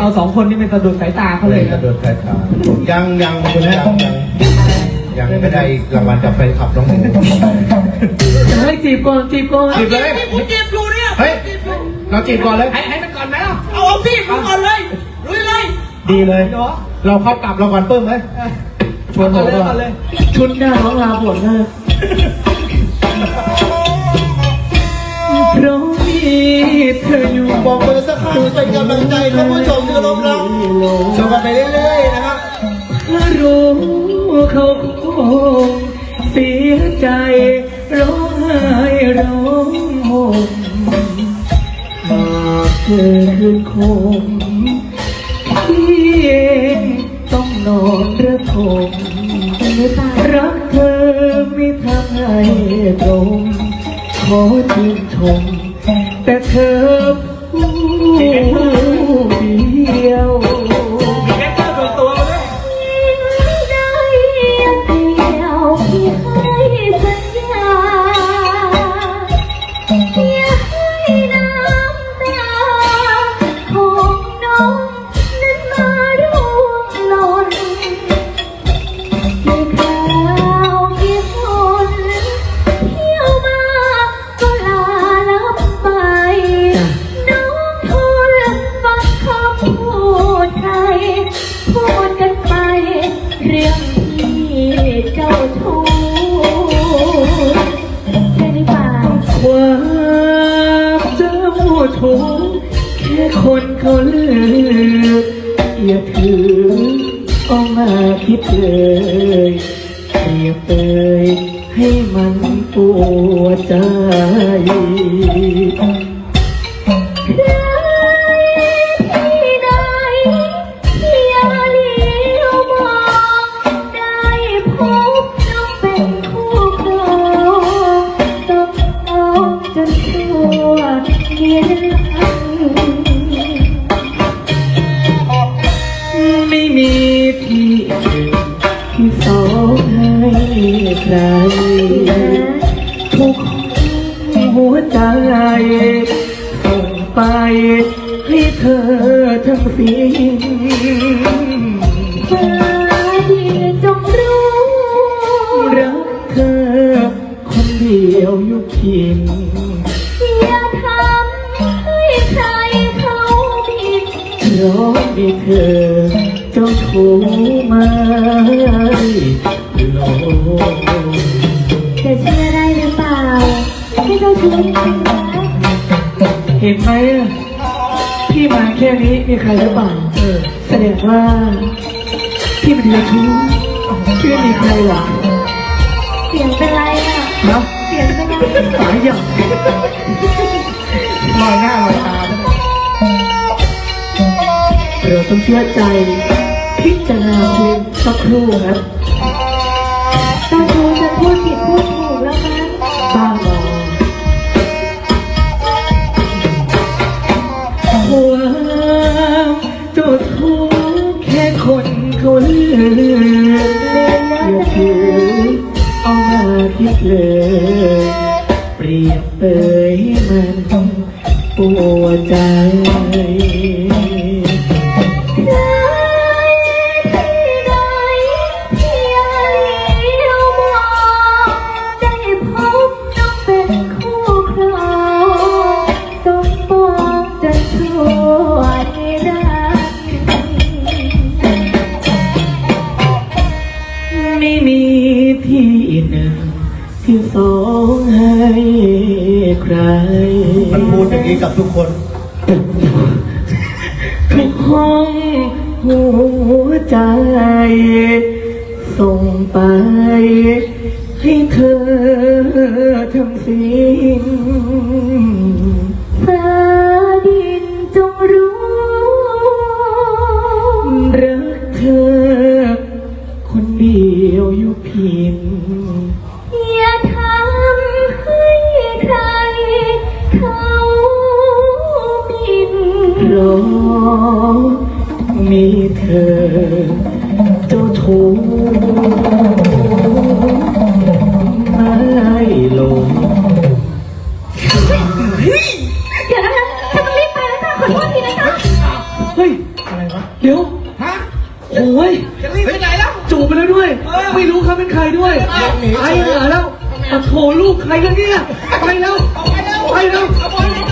เราสองคนนี่เป็นสะดุดสายตาเขาเลเลยยกระนะโดดสายตายังยังคุณยังยังยังไม่ได้รางวัลจากแฟนคลับน้องหมูเฮ้ยจีบก่อนจีบก่อนจีบเลย กูเจ็บอยู่เนี่ยเฮ้ย เราจีบก่อนเลย ให้ให้มันก่อนไหมล่ะเอาเอาพี่มึงก่อนเลยลุยเลยดีเลย เราเข้ากลับเราก่อนเพิ่มไหมชวนหมูก่อนเลยก่ก่ออนนเลยชุดหน้าของลาบวชนะเพราะมีเธออยู่ บอกมือสักครั้งเป็นกำลังใจท่านผู้ช มที่เคารพรักชมกันไปเรื่อยๆนะครับถ้ารู้เขาคงเสียใจร้องไห้ร้องห่มหากเธอคืนคงพี่เองต้องนอนระทมรักเธอไม่ทำให้ตรงขอชื่นชมแต่เธอผู้เดี คงแค่คนเขาเลือกอย่าถือเอามาคิดเลยเปรียบเตยให้มันปวดใจ จนชั่วเย็นอันไม่มีที่หนึ่งที่สองให้ใครทุกหัวใจส่งไปให้เธอทั้งสิ้นิน อย่าทำให้ใครเขาผิด เพราะมีเธอเจ้าชู้ไม่ลงจะเชื่อได้หรือเปล่าที่เจ้าชู้จริงนะเห็นไหมอะพี่มาแค่นี้มีใครหรือเปล่าเออแสดงว่าพี่เป็นเดียวชู้พี่ไม่มีใครหรอกเสียงเป็นไรอะนะเนไร สายอย่างลอยหน้าลอยตาเราต้องเชื่อใจ พิจารณาดูสักครู่ครับเจ้าชู้จะพูดผิดพูดถูกแล้วนะบ้าบอความเจ้าชู้แค่คนเขาเลือกอย่าถือเอามาคิดเลยเป รียบเปยให้มันปวดใจ ใคร มันพูดอย่างนี้กับทุกคน ทุกห้องหัวใจ ส่งไป ให้เธอทำสิ่งสาดี ราะมีเธอ เจ้าชู้ไม่ลงเดี๋ยวนะคะจะต้องรีบไปแล้วค่ะขอโทษทีนะคะเฮ้ย อะไรวะ เดี๋ยว ฮะโอ้ย จะรีบไปไหนแล้ว จูบไปแล้วด้วย ไม่รู้เขาเป็นใครด้วยไปเหรอแล้วโถลูกใครกันเนี่ย ไปแล้ว ไปแล้ว ไปแล้ว